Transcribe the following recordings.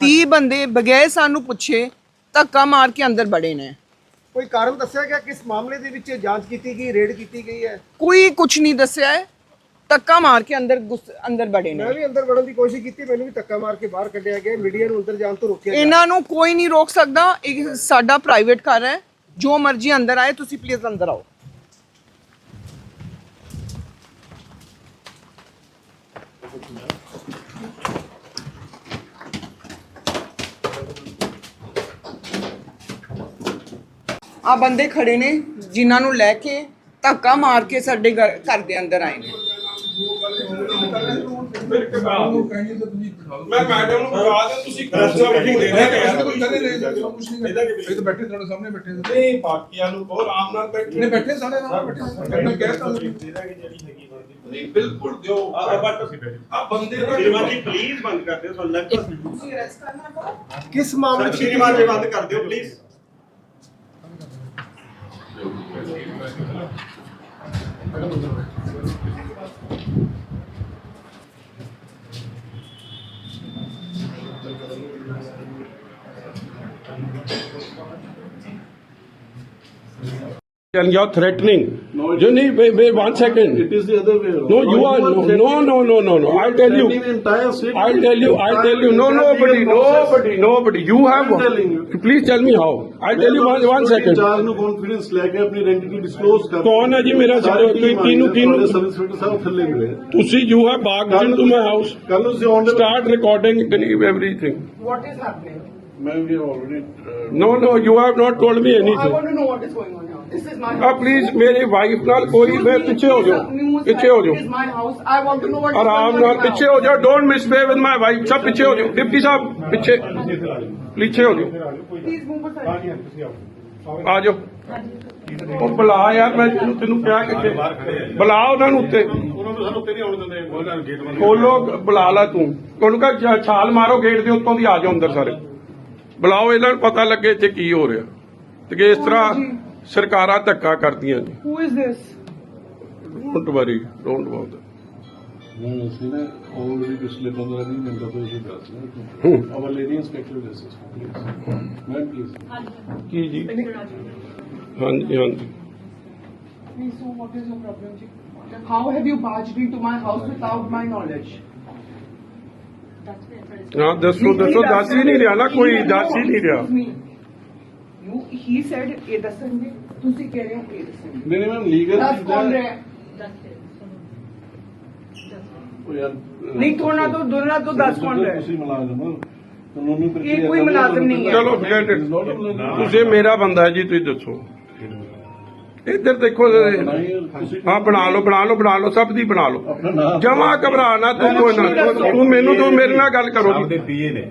ਤੀਹ ਬੰਦੇ ਬਗੈਰ ਸਾਨੂੰ ਪੁੱਛੇ ਧੱਕਾ ਮਾਰ ਕੇ ਅੰਦਰ ਬੜੇ ਨੇ। ਕੋਈ ਕਾਰਨ ਦੱਸਿਆ ਗਿਆ ਕਿਸ ਮਾਮਲੇ ਦੇ ਵਿੱਚ ਜਾਂਚ ਕੀਤੀ ਗਈ ਰੇਡ ਕੀਤੀ ਗਈ ਹੈ? ਕੋਈ ਕੁਝ ਨਹੀਂ ਦੱਸਿਆ ਹੈ। ਧੱਕਾ ਮਾਰ ਕੇ ਅੰਦਰ ਘੁਸ- ਅੰਦਰ ਬੜੇ ਨੇ। ਮੈਂ ਵੀ ਅੰਦਰ ਵੜਨ ਦੀ ਕੋਸ਼ਿਸ਼ ਕੀਤੀ ਮੈਨੂੰ ਵੀ ਧੱਕਾ ਮਾਰ ਕੇ ਬਾਹਰ ਕੱਢਿਆ ਗਿਆ ਮੀਡੀਆ ਨੂੰ ਅੰਦਰ ਜਾਣ ਤੋਂ ਰੋਕਿਆ ਗਿਆ। ਇਹਨਾਂ ਨੂੰ ਕੋਈ ਨਹੀਂ ਰੋਕ ਸਕਦਾ ਇਹ ਸਾਡਾ ਪ੍ਰਾਈਵੇਟ ਘਰ ਹੈ। ਜੋ ਮਰਜ਼ੀ ਅੰਦਰ ਆਏ ਤੁਸੀਂ ਪਲੀਜ਼ ਅੰਦਰ ਆਓ। ਆ ਬੰਦੇ ਖੜੇ ਨੇ ਜਿਨ੍ਹਾਂ ਨੂੰ ਲੈ ਕੇ ਧੱਕਾ ਮਾਰ ਕੇ ਸਾਡੇ ਘਰ ਘਰ ਦੇ ਅੰਦਰ ਆਏ ਨੇ। ਮੈਂ ਮੈਡਮ ਨੂੰ ਬੁਲਾ ਦਿਓ ਤੁਸੀਂ ਪ੍ਰੈਸ ਸਾਹਿਬ ਨੂੰ ਦੇ ਦੇ ਇਹ ਤਾਂ ਬੈਠੇ ਤੁਹਾਡੇ ਸਾਹਮਣੇ ਬੈਠੇ ਨੇ। ਨਹੀਂ ਬਾਕੀਆਂ ਨੂੰ ਬਹੁਤ ਆਰਾਮ ਨਾਲ ਬੈਠੇ। ਨੇ ਬੈਠੇ ਸਾਰੇ ਨਾਲ ਬੈਠੇ ਮੈਂ ਕਹਿ ਤਾ ਨਹੀਂ ਬਿਲਕੁਲ ਦਿਓ। ਆ ਬਟ ਆ ਬੰਦੇ ਦਾ ਸ਼੍ਰੀਮਾਨ ਜੀ ਪਲੀਜ਼ ਬੰਦ ਕਰ ਦਿਓ ਸਾਨੂੰ ਲੱਗਦਾ ਤੁਸੀਂ ਅਰੈਸਟ ਕਰਨਾ ਕਿਸ ਮਾਮਲੇ 'ਚ ਸ਼੍ਰੀਮਾਨ ਜੀ ਬੰਦ ਕਰ ਦਿਓ please and you're threatening. No, you need wait, wait one second. It is the other way around. No, you are no, no, no, no, no, no. I'll tell threatening you. entire city. I'll tell you. I'll tell you. No, nobody, nobody, nobody. You have. I'm telling you. Please tell me how. I'll tell you one, one second. ਚਾਰ ਨੂੰ confidence ਲੈ ਕੇ ਆਪਣੀ ਆਇਡੈਂਟੀ disclose ਕਰ ਕੌਣ ਹੈ ਜੀ ਮੇਰਾ ਸਾਰੇ ਸਾਰੇ team ਕਿਹਨੂੰ ਆਈ ਹੈ, ਕਿਹਨੂੰ ਤੁਹਾਡੇ ਸਬ ਇੰਸਪੈਕਟਰ ਸਾਹਿਬ ਥੱਲੇ ਮਿਲੇ ਤੁਸੀਂ you have barged into my house. ਕੱਲ ਨੂੰ ਤੁਸੀਂ ਆਨ Start recording everything. what is happening ਮੈਂ ਵੀ already No, no, you have not told me I anything. want to know what is going on here. This is my ਆ please ਮੇਰੀ wife ਨਾਲ ਕੋਈ ਮੈਂ ਪਿੱਛੇ ਹੋ ਜਾਓ ਪਿੱਛੇ ਹੋ ਜਾਓ This is my house. I want to know what is ਆਰਾਮ going on ਨਾਲ now. ਪਿੱਛੇ ਹੋ ਜਾਓ don't misbehave with my wife ਸਭ ਪਿੱਛੇ ਹੋ ਜਾਓ ਡਿਪਟੀ ਸਾਹਿਬ ਪਿੱਛੇ ਪਿੱਛੇ ਹੋ ਜਾਓ Please move aside. ਆ ਜਾਓ ਉਹ ਬੁਲਾ ਯਾਰ ਮੈਂ ਤੈਨੂੰ ਤੈਨੂੰ ਕਿਹਾ ਕਿ ਬੁਲਾ ਉਹਨਾਂ ਨੂੰ ਉੱਤੇ ਉਹਨਾਂ ਨੂੰ ਸਾਨੂੰ ਉੱਤੇ ਨਹੀਂ ਆਉਣ ਦਿੰਦੇ ਉਹਨਾਂ ਨੂੰ ਗੇਟ ਬੰਦ ਖੋਲੋ ਬੁਲਾ ਲਾ ਤੂੰ ਉਹਨੂੰ ਕਹ ਛਾਲ ਮਾਰੋ ਗੇਟ ਦੇ ਉੱਤੋਂ ਦੀ ਆ ਜਾਓ ਅੰਦਰ ਸਾਰੇ ਬੁਲਾਓ ਇਹਨਾਂ ਨੂੰ ਪਤਾ ਲੱਗੇ ਇੱਥੇ ਕੀ ਹੋ ਰਿਹਾ। ਤੇ ਕਿ ਇਸ ਤਰ੍ਹਾਂ ਸਰਕਾਰਾਂ ਧੱਕਾ ਕਰਦੀਆਂ ਨੇ Who is this? Don't worry don't about ਨਹੀਂ ਅਸੀਂ ਨੇ ਆਲਰੇਡੀ ਪਿਛਲੇ 15 ਦਿਨ ਮਿੰਟਾਂ ਤੋਂ ਇਹ ਦੱਸ ਰਹੇ ਹਾਂ our lady inspector this is please ma'am please ਕੀ ਜੀ? ਹਾਂਜੀ ਹਾਂਜੀ Please, so what is your problem, ji? How have you barged into my house without my knowledge? ਹਾਂ ਦੱਸੋ ਦੱਸੋ ਦੱਸ ਹੀ ਨਹੀਂ ਰਿਹਾ ਨਾ ਕੋਈ ਦੱਸ ਹੀ ਨਹੀਂ ਰਿਹਾ. You, he said, ਇਹ ਦੱਸਣਗੇ ਤੁਸੀਂ ਕਹਿ ਰਹੇ ਹੋ ਇਹ ਦੱਸਣਗੇ ਨਹੀਂ ਨਹੀਂ ਮੈਮ ਲੀਗਲ ਦੱਸ ਕੌਣ ਰਿਹਾ ਹੈ? ਨਹੀਂ ਥੋੜਾ ਤੋਂ ਦੋਨਾਂ ਤੋਂ ਦੱਸ ਕੌਣ ਰਿਹਾ ਹੈ? ਤੁਸੀਂ ਮੁਲਾਜ਼ਮ ਹੋ ਕਾਨੂੰਨੀ ਪ੍ਰਕਿਰਿਆ ਇਹ ਕੋਈ ਮੁਲਾਜ਼ਮ ਨਹੀਂ ਹੈ। ਚਲੋ. ਤੁਸੀਂ ਮੇਰਾ ਬੰਦਾ ਹੈ ਜੀ ਤੁਸੀਂ ਦੱਸੋ ਇੱਧਰ ਦੇਖੋ ਹਾਂ ਬਣਾ ਲਓ ਬਣਾ ਲਓ ਬਣਾ ਲਓ ਸਭ ਦੀ ਬਣਾ ਲਓ। ਜਮਾ ਘਬਰਾ ਨਾ ਤੂੰ ਕੋਈ ਨਾ ਤੂੰ ਮੈਨੂੰ ਤੂੰ ਮੇਰੇ ਨਾਲ ਗੱਲ ਕਰੋ। ਜੀ ਪੀਏ ਨੇ।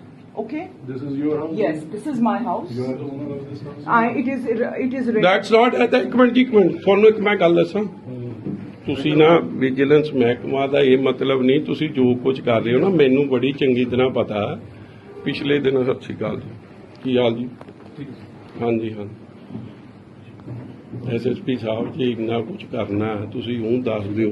Okay. This is your house? Yes, this is my house. You are the owner of this house? I. It is. It is. That's not at ਇੱਕ ਮਿੰਟ ਜੀ, ਇੱਕ ਮਿੰਟ ਤੁਹਾਨੂੰ ਇੱਕ ਮੈਂ ਗੱਲ ਦੱਸਾਂ ਤੁਸੀਂ ਨਾ ਵਿਜੀਲੈਂਸ ਮਹਿਕਮਾ ਦਾ ਇਹ ਮਤਲਬ ਨਹੀਂ ਤੁਸੀਂ ਜੋ ਕੁਝ ਕਰ ਰਹੇ ਹੋ ਨਾ ਮੈਨੂੰ ਬੜੀ ਚੰਗੀ ਤਰ੍ਹਾਂ ਪਤਾ ਪਿਛਲੇ ਦਿਨ ਸਤਿ ਸ਼੍ਰੀ ਅਕਾਲ ਜੀ ਕੀ ਹਾਲ ਜੀ ਹਾਂਜੀ ਹਾਂ ਐਸਐਸਪੀ ਸਾਹਿਬ ਜੀ ਇੰਨਾ ਕੁਝ ਕਰਨਾ ਤੁਸੀਂ ਉਹ ਦੱਸ ਦਿਓ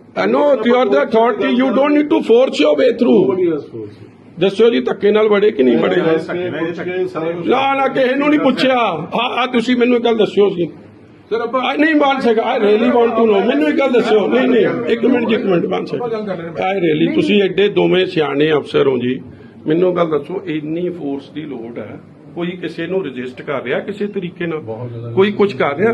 I know you are the authority. You don't need to force your way through. Nobody has forced you. ਦੱਸੋ ਜੀ ਧੱਕੇ ਨਾਲ ਵੜੇ ਕਿ ਨਹੀਂ ਵੜੇ? ਨਾ ਨਾ ਕਿਸੇ ਨੂੰ ਨਹੀਂ ਪੁੱਛਿਆ। ਆ ਆ ਤੁਸੀਂ ਮੈਨੂੰ ਇੱਕ ਗੱਲ ਦੱਸਿਓ ਸੀ ਸਰ ਆਪਾਂ ਨਹੀਂ ਬਣ ਸਕਾ I really want to know ਮੈਨੂੰ ਇੱਕ ਗੱਲ ਦੱਸਿਓ। ਨਹੀਂ ਨਹੀਂ ਇੱਕ ਮਿੰਟ ਜੀ, ਇੱਕ ਮਿੰਟ ਬਣ ਸਕਾ ਆਈ ਰੀਲੀ ਤੁਸੀਂ ਐਡੇ ਦੋਵੇਂ ਸਿਆਣੇ ਅਫਸਰ ਹੋ ਜੀ। ਮੈਨੂੰ ਗੱਲ ਦੱਸੋ ਇੰਨੀ ਫੋਰਸ ਦੀ ਲੋੜ ਹੈ? ਕੋਈ ਕਿਸੇ ਨੂੰ ਰਜਿਸਟ ਕਰ ਰਿਹਾ ਕਿਸੇ ਤਰੀਕੇ ਨਾਲ? ਕੋਈ ਕੁਝ ਕਰ ਰਿਹਾ?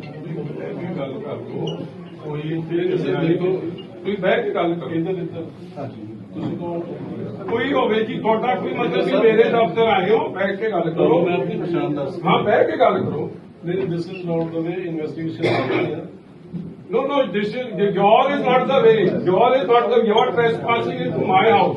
ਗੱਲ ਕਰ ਲਓ ਕੋਈ ਕੋਈ ਬਹਿ ਕੇ ਗੱਲ ਕਰੋ ਇੱਧਰ ਇੱਧਰ ਹਾਂਜੀ ਤੁਸੀਂ ਕੌਣ ਕੋਈ ਹੋਵੇ ਜੀ ਤੁਹਾਡਾ ਕੋਈ ਮਤਲਬ ਸੀ ਮੇਰੇ ਦਫ਼ਤਰ ਆਏ ਹੋ ਬੈਠ ਕੇ ਗੱਲ ਕਰੋ ਮੈਂ ਆਪਣੀ ਪਛਾਣ ਦੱਸ ਹਾਂ ਬਹਿ ਕੇ ਗੱਲ ਕਰੋ ਨਹੀਂ this is not the way investigation ਚੱਲ ਰਹੀ ਹੈ No, no, this is, your is not the way. Your is not the, you are trespassing into my house.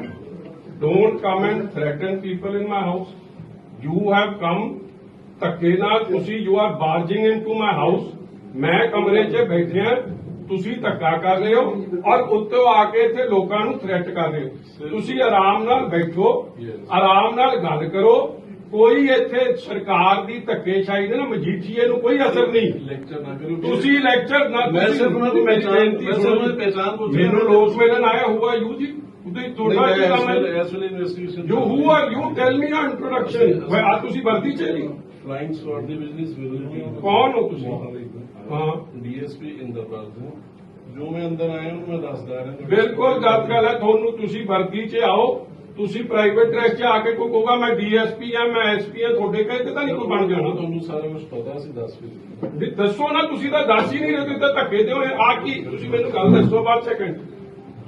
don't come and threaten people in my house you have come ਧੱਕੇ ਨਾਲ ਤੁਸੀਂ you are barging into my house ਮੈਂ ਕਮਰੇ 'ਚ ਬੈਠਿਆ ਤੁਸੀਂ ਧੱਕਾ ਕਰ ਰਹੇ ਹੋ ਔਰ ਉੱਤੋਂ ਆ ਕੇ ਇੱਥੇ ਲੋਕਾਂ ਨੂੰ ਥ੍ਰੈਟ ਕਰ ਰਹੇ ਹੋ। ਤੁਸੀਂ ਆਰਾਮ ਨਾਲ ਬੈਠੋ. ਆਰਾਮ ਨਾਲ ਗੱਲ ਕਰੋ। ਕੋਈ ਇੱਥੇ ਸਰਕਾਰ ਦੀ ਧੱਕੇਸ਼ਾਹੀ ਦੇ ਨਾ ਮਜੀਠੀਏ ਨੂੰ ਕੋਈ ਅਸਰ ਨਹੀਂ। ਲੈਕਚਰ ਨਾ ਕਰੋ ਤੁਸੀਂ ਲੈਕਚਰ ਨਾ ਮੈਂ ਸਿਰਫ ਉਹਨਾਂ ਦੀ ਮੈਂ ਸਿਰਫ। ਉਹਨਾਂ ਪੁੱਛ ਰਿਹਾ ਮੈਨੂੰ ਲੋਕ ਮਿਲਣ ਆਇਆ ਹੁਆ ਯੂ ਜੀ। ਉਹਦੇ ਤੁਹਾਡਾ ਕੀ ਕੰਮ ਹੈ? ਐਸ ਵੇਲੇ investigation you who. Are you tell me ਨਾ ਇੰਟਰੋਡਕਸ਼ਨ ਵੇ ਆ ਤੁਸੀਂ ਵਰਦੀ ਚ ਜੀ? ਫਲਾਈਂਗ ਸquad ਦੇ ਬਿਜ਼ਨਸ ਵਿਲ ਕੌਣ ਹੋ ਤੁਸੀਂ? ਹਾਂ। ਡੀਐਸਪੀ ਇੰਦਰਪਾਲ ਸਿੰਘ ਜੋ ਮੈਂ ਅੰਦਰ ਆਇਆ ਉਹਨੂੰ ਮੈਂ ਦੱਸਦਾ ਰਿਹਾ। ਬਿਲਕੁਲ ਗੱਲ ਗੱਲ ਹੈ ਤੁਹਾਨੂੰ ਤੁਸੀਂ ਵਰਦੀ 'ਚ ਆਓ। ਤੁਸੀਂ ਪ੍ਰਾਈਵੇਟ ਡਰੈਸ 'ਚ ਆ ਕੇ ਕੋਈ ਕਹੋਗਾ ਮੈਂ ਡੀਐਸਪੀ ਆ ਮੈਂ ਐਸਪੀ ਆ ਤੁਹਾਡੇ ਕਹੇ ਤੇ ਤਾਂ ਨਹੀਂ ਕੋਈ ਬਣ ਜਾਣਾ। ਤੁਹਾਨੂੰ ਸਾਰਾ ਕੁਝ ਪਤਾ ਸੀ ਦੱਸ ਵੀ ਦੱਸੋ ਨਾ ਤੁਸੀਂ ਤਾਂ ਦੱਸ ਹੀ ਨਹੀਂ ਰਹੇ ਤਾਂ ਧੱਕੇ ਦੇ ਹੋਏ ਆ ਕੀ ਤੁਸੀਂ ਮੈਨੂੰ ਗੱਲ ਦੱਸੋ ਬਾਅਦ second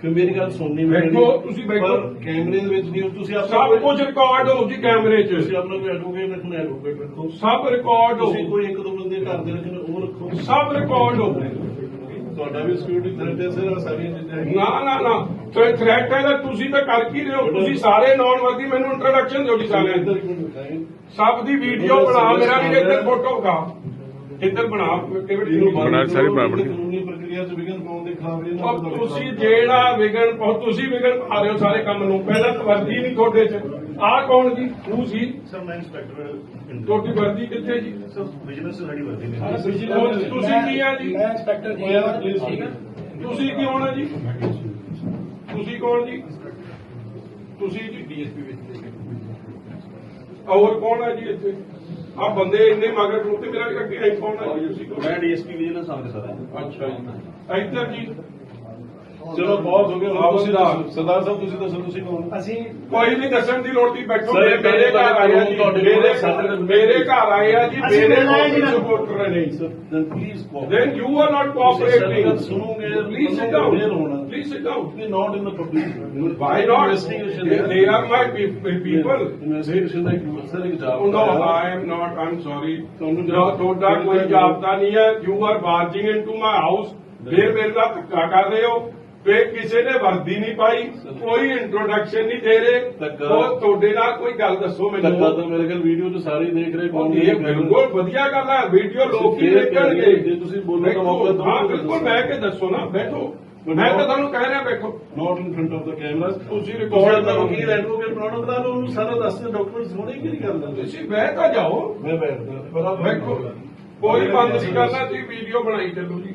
ਫਿਰ ਮੇਰੀ ਗੱਲ ਸੁਣਨੀ ਬੈਠੋ, ਤੁਸੀਂ ਬੈਠੋ। ਪਰ ਕੈਮਰੇ ਦੇ ਵਿੱਚ ਨਹੀਂ ਹੋ, ਤੁਸੀਂ ਆਪਣਾ ਸਭ ਕੁਝ ਰਿਕਾਰਡ ਹੋ ਜੀ ਕੈਮਰੇ 'ਚ। ਤੁਸੀਂ ਆਪਣਾ ਕੋਈ ਐਡਵੋਕੇਟ ਰੱਖਣਾ ਐਡਵੋਕੇਟ ਰੱਖੋ। ਸਭ ਰਿਕਾਰਡ ਹੋ। ਤੁਸੀਂ ਕੋਈ ਇੱਕ ਦੋ ਬੰਦੇ ਘਰ ਦੇ ਰੱਖਣ ਉਹ ਰੱਖੋ। ਸਭ ਰਿਕਾਰਡ ਹੋ। ਤੁਹਾਡਾ ਵੀ ਸਿਕਿਉਰਿਟੀ ਥ੍ਰੈਟ ਹੈ ਸਰ ਸਾਰੀਆਂ ਚੀਜ਼ਾਂ ਹੈਗੀਆਂ। ਨਾ ਨਾ ਨਾ। ਥ੍ਰੈਟ ਹੈ ਤਾਂ ਤੁਸੀਂ ਤਾਂ ਕਰ ਕੀ ਰਹੇ ਹੋ? ਤੁਸੀਂ ਸਾਰੇ ਨੌਨ ਵਰਦੀ ਮੈਨੂੰ ਇੰਟਰੋਡਕਸ਼ਨ ਦਿਓ ਜੀ ਸਾਰਿਆਂ ਇੱਧਰ। ਸਭ ਦੀ ਵੀਡੀਓ ਬਣਾ ਮੇਰਾ ਵੀ ਇੱਧਰ ਫੋਟੋ ਵਿਖਾ ਇੱਧਰ ਬਣਾ ਇਹਨੂੰ ਵੀਡੀਓ ਬੰਦ ਸਾਰੀ ਬਰਾਬਰ। ਕਾਨੂੰਨੀ ਪ੍ਰਕਿਰਿਆ ਚ ਵਿਘਨ ਪਾਉਣ ਦੇ ਖਿਲਾਫ ਇਹ ਨਾ ਔਰ ਤੁਸੀਂ ਜਿਹੜਾ ਵਿਗਣ ਪਾਓ ਤੁਸੀਂ ਵਿਗਣ ਪਾ ਰਹੇ ਹੋ ਸਾਰੇ ਕੰਮ ਨੂੰ। ਪਹਿਲਾਂ ਤਾਂ ਵਰਦੀ ਨਹੀਂ ਤੁਹਾਡੇ 'ਚ। ਆਹ ਕੌਣ ਜੀ? ਤੂੰ ਸੀ? ਸਰ ਮੈਂ ਇੰਸਪੈਕਟਰ ਤੁਹਾਡੀ ਵਰਦੀ ਕਿੱਥੇ ਜੀ? ਸਰ ਬਿਜ਼ਨਸ ਸਾਡੀ ਵਰਦੀ ਨੇ ਉਹ ਤੁਸੀਂ ਕੀ ਆ ਜੀ? ਇੰਸਪੈਕਟਰ ਉਹ ਯਾਰ ਪਲੀਜ਼ ਠੀਕ ਹੈ ਤੁਸੀਂ ਕੀ ਹੋਣਾ ਜੀ? ਤੁਸੀਂ ਕੌਣ ਜੀ? ਤੁਸੀਂ ਜੀ ਡੀਐਸਪੀ ਵਿੱਚ ਹੋਰ ਕੌਣ ਹੈ ਜੀ ਇੱਥੇ? ਆ ਬੰਦੇ ਇੰਨੇ ਮਗਰ ਤੇ ਮੇਰਾ ਜੀ ਤੁਸੀਂ ਕੌਣ? ਮੈਂ ਡੀਐਸਪੀ ਵਿਜੀਲੈਂਸ ਆਫਿਸਰ ਹਾਂ ਅੱਛਾ ਜੀ ਇੱਧਰ ਜੀ ਚਲੋ ਬਹੁਤ ਹੋ ਗਿਆ ਹੁਣ ਤੁਸੀਂ ਦੱਸੋ ਸਰਦਾਰ ਸਾਹਿਬ ਤੁਸੀਂ ਦੱਸੋ ਤੁਸੀਂ ਕੌਣ ਅਸੀਂ ਕੋਈ ਨਹੀਂ ਦੱਸਣ ਦੀ ਲੋੜ ਨਹੀਂ ਬੈਠੋ ਸਰ, ਮੇਰੇ ਘਰ ਆਏ ਆ ਜੀ ਤੁਹਾਡੇ ਮੇਰੇ ਸਾਡੇ- ਮੇਰੇ ਘਰ ਆਏ ਆ ਜੀ ਅਸੀਂ ਮੇਰੇ ਮਿਲਣਾ ਹੈ ਜੀ ਨਾ। ਸਪੋਰਟਰ ਨੇ then please cooperate. then you are not ਤੁਸੀਂ cooperating ਗੱਲ ਸੁਣੋਗੇ please sit ਤੁਹਾਨੂੰ down clear ਹੋਣਾ please sit down You're not in the public. why not Investigation they, they are my pe- pe- people Investigation ਦਾ ਇੱਕ sir ਇੱਕ job Oh, no, I am not. I'm sorry. ਤੁਹਾਨੂੰ No, ਤੁਹਾਡਾ ਕੋਈ ਜਾਬਤਾ ਨਹੀਂ ਹੈ you are barging into my house ਫੇਰ ਮੇਰੇ ਨਾਲ ਧੱਕਾ ਕਰ ਰਹੇ ਹੋ ਫੇਰ ਕਿਸੇ ਨੇ ਵਰਦੀ ਨਹੀਂ ਪਾਈ ਕੋਈ ਇੰਟਰੋਡਕਸ਼ਨ ਨਹੀਂ ਦੇ ਰਹੇ। ਉਹ ਤੁਹਾਡੇ ਨਾਲ ਕੋਈ ਗੱਲ ਦੱਸੋ ਧੱਕਾ ਤਾਂ ਮੈਨੂੰ ਮੇਰੇ ਖਿਆਲ ਵੀਡੀਓ 'ਚ ਸਾਰੇ ਦੇਖ ਰਹੇ ਕੌਣ ਇਹ ਬਿਲਕੁਲ ਵਧੀਆ ਗੱਲ ਹੈ ਵੀਡੀਓ ਲੋਕ ਹੀ ਦੇਖਣਗੇ। ਜੇ ਤੁਸੀਂ ਬੋਲੋ ਤਾਂ। ਮੌਕਾ ਦਿਓ। ਹਾਂ ਬਿਲਕੁਲ ਬਹਿ ਕੇ ਦੱਸੋ ਨਾ ਬੈਠੋ। ਮੈਂ ਤਾਂ ਤੁਹਾਨੂੰ ਕਹਿ ਰਿਹਾ ਬੈਠੋ। Not in front of the camera ਤੁਸੀਂ ਰਿਕਾਰਡ ਕਰੋ ਵਕੀਲ ਐਡਵੋਕੇਟ ਬਣਾਉਣਾ ਕਰਾ ਲਓ ਉਹਨੂੰ ਸਾਰਾ ਦੱਸ ਦੇ ਡਾਕੂਮੈਂਟਸ ਹੋਣੇ ਕਿਹੜੀ ਗੱਲ ਦਾ ਤੁਸੀਂ ਬਹਿ ਤਾਂ ਜਾਓ। ਮੈਂ ਬੈਠਦਾ ਬੈਠੋ। ਕੋਈ ਬੰਦ ਨਹੀਂ ਕਰਨਾ ਤੁਸੀਂ ਵੀਡੀਓ ਬਣਾਈ ਚੱਲੋ ਜੀ।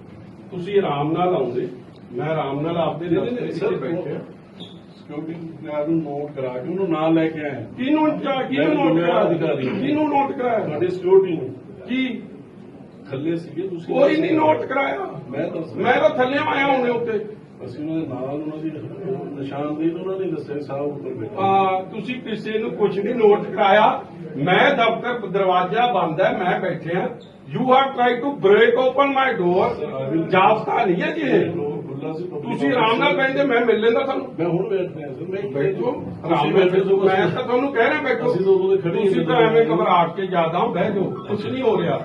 ਤੁਸੀਂ ਆਰਾਮ ਨਾਲ ਆਉਂਦੇ। ਮੈਂ ਆਰਾਮ ਨਾਲ ਆਪਦੇ ਦਫ਼ਤਰ ਵਿੱਚ ਬੈਠੇ ਸਿਕਿਉਰਿਟੀ ਗਾਰਡ ਨੂੰ ਨੋਟ ਕਰਾ ਕੇ ਉਹਨੂੰ ਨਾਲ ਲੈ ਕੇ ਆਏ ਕਿਹਨੂੰ ਚਾ- ਕਿਹਨੂੰ ਨੋਟ ਕਰਾਇਆ ਅਧਿਕਾਰੀ। ਕਿਹਨੂੰ ਨੋਟ ਕਰਾਇਆ? ਤੁਹਾਡੀ ਸਿਕਿਉਰਿਟੀ ਨੂੰ। ਕੀ ਥੱਲੇ ਸੀਗੇ ਤੁਸੀਂ ਕੋਈ ਨਹੀਂ ਨੋਟ ਕਰਾਇਆ। ਮੈਂ ਤਾਂ ਮੈਂ ਤਾਂ ਥੱਲੇ ਆਇਆ ਹੁਣੇ ਉੱਤੇ। ਅਸੀਂ ਉਹਨਾਂ ਦੇ ਨਾਲ ਉਹਨਾਂ ਦੀ ਨਿਸ਼ਾਨਦੇਹੀ ਉਹਨਾਂ ਨੇ ਦੱਸਿਆ ਸਾਹਿਬ ਉੱਪਰ ਬੈਠੇ। ਆ ਤੁਸੀਂ ਕਿਸੇ ਨੂੰ ਕੁਝ ਨਹੀਂ ਨੋਟ ਕਰਾਇਆ। ਮੈਂ ਦਫ਼ਤਰ ਦਰਵਾਜ਼ਾ ਬੰਦ ਹੈ ਮੈਂ ਬੈਠਿਆ you have try to break open my door ਜਾਬਤਾ ਨਹੀਂ ਹੈ ਜੀ ਇਹ ਤੁਸੀਂ ਆਰਾਮ ਨਾਲ ਕਹਿੰਦੇ ਮੈਂ ਮਿਲ ਲੈਂਦਾ ਤੁਹਾਨੂੰ ਮੈਂ ਹੁਣ ਬੈਠ ਰਿਹਾ ਸਰ ਮੈਂ ਬੈਠੋ ਤੁਸੀਂ ਆਰਾਮ ਨਾਲ ਬੈਠੇ ਬੈਠੋ ਸੋ ਮੈਂ ਤਾਂ ਤੁਹਾਨੂੰ ਕਹਿ ਰਿਹਾ ਬੈਠੋ ਤੁਸੀਂ ਤਾਂ ਐਵੇਂ ਘਬਰਾਹਟ ਕੇ ਜ਼ਿਆਦਾ ਬਹਿ ਜਾਓ ਕੁਝ ਨਹੀਂ ਹੋ ਰਿਹਾ